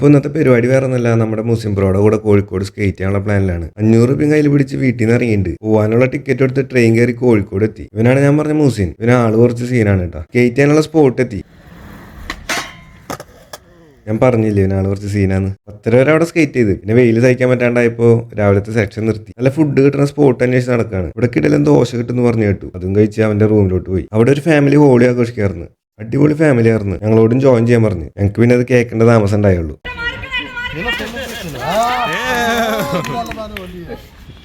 അപ്പോൾ ഇന്നത്തെ പരിപാടി വേറെ ഒന്നല്ല നമ്മുടെ മുസ്ലിം ബ്രോയുടെ കൂടെ കോഴിക്കോട് സ്കേറ്റ് ചെയ്യാനുള്ള പ്ലാനിലാണ് അഞ്ഞൂറ് രൂപ കയ്യിൽ പിടിച്ച് വീട്ടിൽ നിന്ന് ഇറങ്ങിയിട്ടുണ്ട്. പോകാനുള്ള ടിക്കറ്റ് എടുത്ത് ട്രെയിൻ കയറി കോഴിക്കോട് എത്തി. ഇവനാണ് ഞാൻ പറഞ്ഞ മൂസിൻ ഇവന് ആൾ കുറച്ച് സീനാണ് കേട്ടോ. സ്കേറ്റ് ചെയ്യാനുള്ള സ്പോട്ട് എത്തി. ഞാൻ പറഞ്ഞില്ലേ ഇവനാൾ കുറച്ച് സീനാന്ന് പത്തര വരെ അവിടെ സ്കേറ്റ് ചെയ്ത്. പിന്നെ വെയിൽ സഹിക്കാൻ പറ്റാണ്ടായപ്പോ രാവിലത്തെ സെക്ഷൻ നിർത്തി. നല്ല ഫുഡ് കിട്ടുന്ന സ്പോട്ട് അന്വേഷിച്ച് നടക്കാണ്. ഇവിടെ കിടലും ദോശ കിട്ടുമെന്ന് പറഞ്ഞു കേട്ടു. അതും കഴിച്ച് അവന്റെ റൂമിലോട്ട് പോയി. അവിടെ ഒരു ഫാമിലി ഹോളി ആഘോഷിക്കാറുണ്ട്. അടിപൊളി ഫാമിലി ആയിരുന്നു. ഞങ്ങളോടും ജോയിൻ ചെയ്യാൻ പറഞ്ഞു. ഞങ്ങൾക്ക് പിന്നെ അത് കേൾക്കേണ്ട താമസം ഉണ്ടായുള്ളൂ.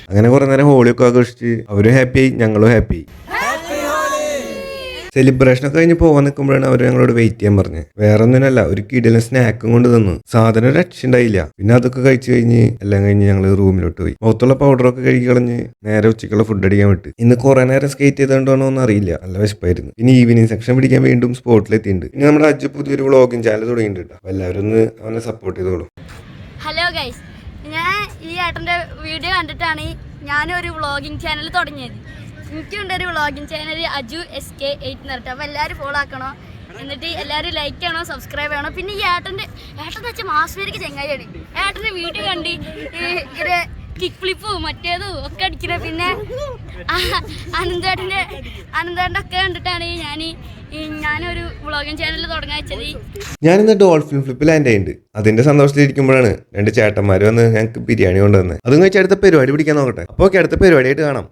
അങ്ങനെ കുറെ നേരം ഹോളിയൊക്കെ ആഘോഷിച്ച് അവരും ആയി ഞങ്ങളും ഹാപ്പി സെലിബ്രേഷൻ ഒക്കെ കഴിഞ്ഞ് പോകാൻ നിൽക്കുമ്പോഴാണ് അവർ ഞങ്ങളോട് വെയിറ്റ് ചെയ്യാൻ പറഞ്ഞത് വേറെ ഒന്നിനല്ല ഒരു കിടലും സ്നാക്കും കൊണ്ട് തന്നു. സാധനം രക്ഷയുണ്ടായില്ല. പിന്നെ അതൊക്കെ കഴിച്ചു കഴിഞ്ഞ് എല്ലാം കഴിഞ്ഞ് ഞങ്ങൾ റൂമിലോട്ട് പോയി. മുഖത്തുള്ള പൗഡറൊക്കെ കഴുകി കളഞ്ഞ് നേരെ ഉച്ചയ്ക്കുള്ള ഫുഡ് അടിക്കാൻ വിട്ട്. ഇന്ന് കുറെ നേരം സ്കേറ്റ് ചെയ്തുകൊണ്ടാണോ എന്ന് അറിയില്ല. നല്ല വിശപ്പായിരുന്നു. പിന്നെ ഈവനിങ് സെക്ഷൻ പിടിക്കാൻ വീണ്ടും സ്പോട്ടിലെത്തിയിട്ടുണ്ട് പിന്നെ നമ്മുടെ അജ്ജ് പുതിയൊരു വ്ളോഗിങ് ചാനൽ തുടങ്ങിയിട്ടുണ്ട് എല്ലാവരും ഒന്ന് അവനെ സപ്പോർട്ട് ചെയ്തോളൂ. ഹലോ ഗൈസ് ഞാൻ ഈ ഏട്ടന്റെ വീഡിയോ കണ്ടിട്ടാണ് ഞാനൊരു വ്ളോഗിങ് ചാനൽ തുടങ്ങിയത്. എനിക്കുണ്ട് ഒരു vlogging channel Aju S K eight എന്ന് പറഞ്ഞിട്ട്. അപ്പോൾ എല്ലാവരും ഫോളോ ആക്കണോ? എന്നിട്ട് എല്ലാവരും ലൈക്ക് ചെയ്യണോ? സബ്സ്ക്രൈബ് ചെയ്യണോ? പിന്നെ ഈ ഏട്ടന്റെ ഏട്ടൻ വെച്ചാൽ മാസ്മേരിക്ക് ചെങ്ങായിയാണ്. ഏട്ടന്റെ വീഡിയോ കണ്ടി ഇങ്ങനെ കിക്ക് ഫ്ലിപ്പ് മറ്റേതും ഒക്കെ അടിക്കണേ. പിന്നെ അനന്തേട്ടന്റെ അനന്തേട്ടന്റെ ഒക്കെ കണ്ടിട്ടാണ് ഞാൻ ഞാനൊരു വ്ളോഗിങ് ചാനൽ തുടങ്ങാൻ വെച്ചത്. ഞാനിന്ന് ഡോൾഫിൻ ഫ്ലിപ്പ് ലാൻഡ് ആയിട്ടുണ്ട് അതിന്റെ സന്തോഷത്തിലിരിക്കുമ്പോഴാണ് രണ്ട് ചേട്ടന്മാർ വന്ന് ഞങ്ങൾക്ക് ബിരിയാണി കൊണ്ടുവന്നത് അതും കഴിച്ച് അടുത്ത പരിപാടി പിടിക്കാൻ നോക്കട്ടെ. അപ്പോൾ അടുത്ത പരിപാടിയായിട്ട് കാണാം.